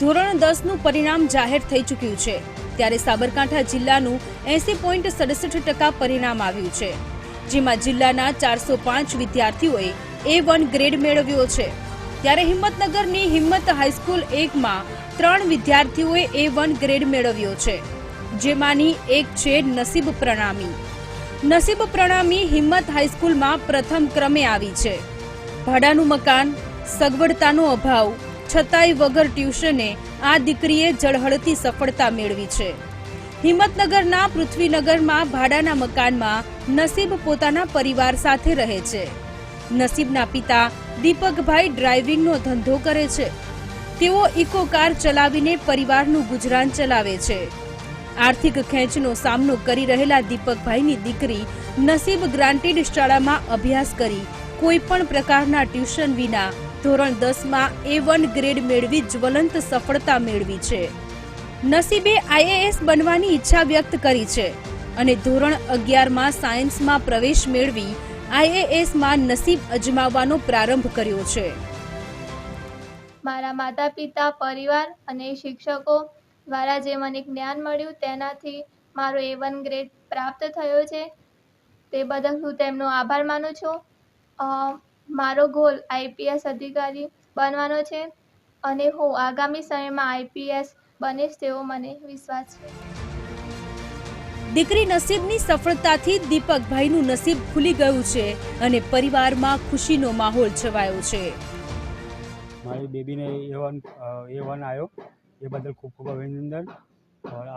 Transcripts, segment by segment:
ધોરણ દસનું પરિણામ જાહેર થઈ ચૂક્યું છે. ત્યારે સાબરકાંઠા જિલ્લાનું એસી પોઈન્ટ સડસઠ ટકા પરિણામ આવ્યું છે. જેમાં જિલ્લાના ચારસો પાંચ વિદ્યાર્થીઓએ એ વન ગ્રેડ મેળવ્યો છે. ત્યારે હિંમતનગરની હિંમત હાઈસ્કૂલ એકમાં ત્રણ વિદ્યાર્થીઓએ એ વન ગ્રેડ મેળવ્યો છે. જેમાંની એક છે નસીબ પ્રણામી. નસીબ પ્રણામી હિંમત હાઈસ્કૂલમાં પ્રથમ ક્રમે આવી છે. ભાડાનું મકાન, સગવડતાનો અભાવ છતાંય વગર ટ્યુશને આ દીકરીએ જળહળતી સફળતા મેળવી છે. હિંમતનગરના પૃથ્વીનગરમાં ભાડાના મકાનમાં નસીબ પોતાના પરિવાર સાથે રહે છે. નસીબના પિતા દીપકભાઈ ડ્રાઇવિંગનો ધંધો કરે છે. તેઓ ઇકો કાર ચલાવીને પરિવારનું ગુજરાન ચલાવે છે. આર્થિક ખેંચનો સામનો કરી રહેલા દીપકભાઈની દીકરી નસીબ ગ્રાન્ટેડ શાળામાં અભ્યાસ કરી કોઈ પણ પ્રકારના ટ્યુશન વિના ધોરણ દસમાં એ વન ગ્રેડ મેળવી જ્વલંત સફળતા મેળવી છે. નસીબે આઈએએસ બનવાની ઈચ્છા વ્યક્ત કરી છે અને ધોરણ અગિયારમાં સાયન્સમાં પ્રવેશ મેળવી આઈએએસમાં નસીબ અજમાવવાનો પ્રારંભ કર્યો છે. મારા માતા પિતા પરિવાર અને શિક્ષકો દ્વારા જે મને જ્ઞાન મળ્યું તેનાથી મારો એ વન ગ્રેડ પ્રાપ્ત થયો છે. તે બદલ હું તેમનો આભાર માનું છું. મારો ગોલ આઈપીએસ અધિકારી બનવાનો છે અને હું આગામી સમયમાં આઈપીએસ બનીશ તેવો મને વિશ્વાસ છે. દીકરી નસીબની સફળતાથી દીપકભાઈનું નસીબ ખુલી ગયું છે અને પરિવારમાં ખુશીનો માહોલ છવાયો છે. મારી બેબીને એ વન એ વન આવ્યો એ બદલ ખૂબ ખૂબ અભિનંદન.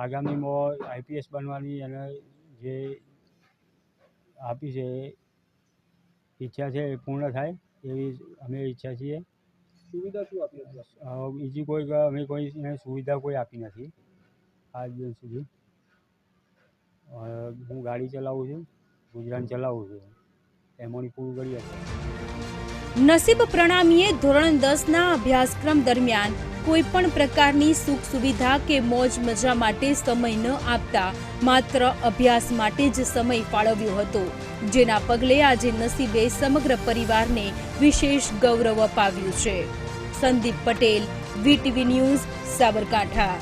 આગામીમાં આઈપીએસ બનવાની અને જે આપી છે ઈચ્છા છે એ પૂર્ણ થાય એવી અમે ઈચ્છા છીએ. સુવિધા શું આપી હતી બીજી કોઈ અમે કોઈ એને સુવિધા કોઈ આપી નથી આજ દિવસ સુધી. હું ગાડી ચલાવું છું ગુજરાન ચલાવું છું. એમોની પૂરું કરી શકું નસીબ પ્રણામીએ ધોરણ દસના અભ્યાસક્રમ દરમિયાન કોઈ પણ પ્રકારની સુખ સુવિધા કે મોજ મજા માટે સમય ન આપતા માત્ર અભ્યાસ માટે જ સમય ફાળવ્યો હતો, જેના પગલે આજે નસીબે સમગ્ર પરિવારને વિશેષ ગૌરવ અપાવ્યું છે. Sandeep Patel VTV news, Sabarkantha.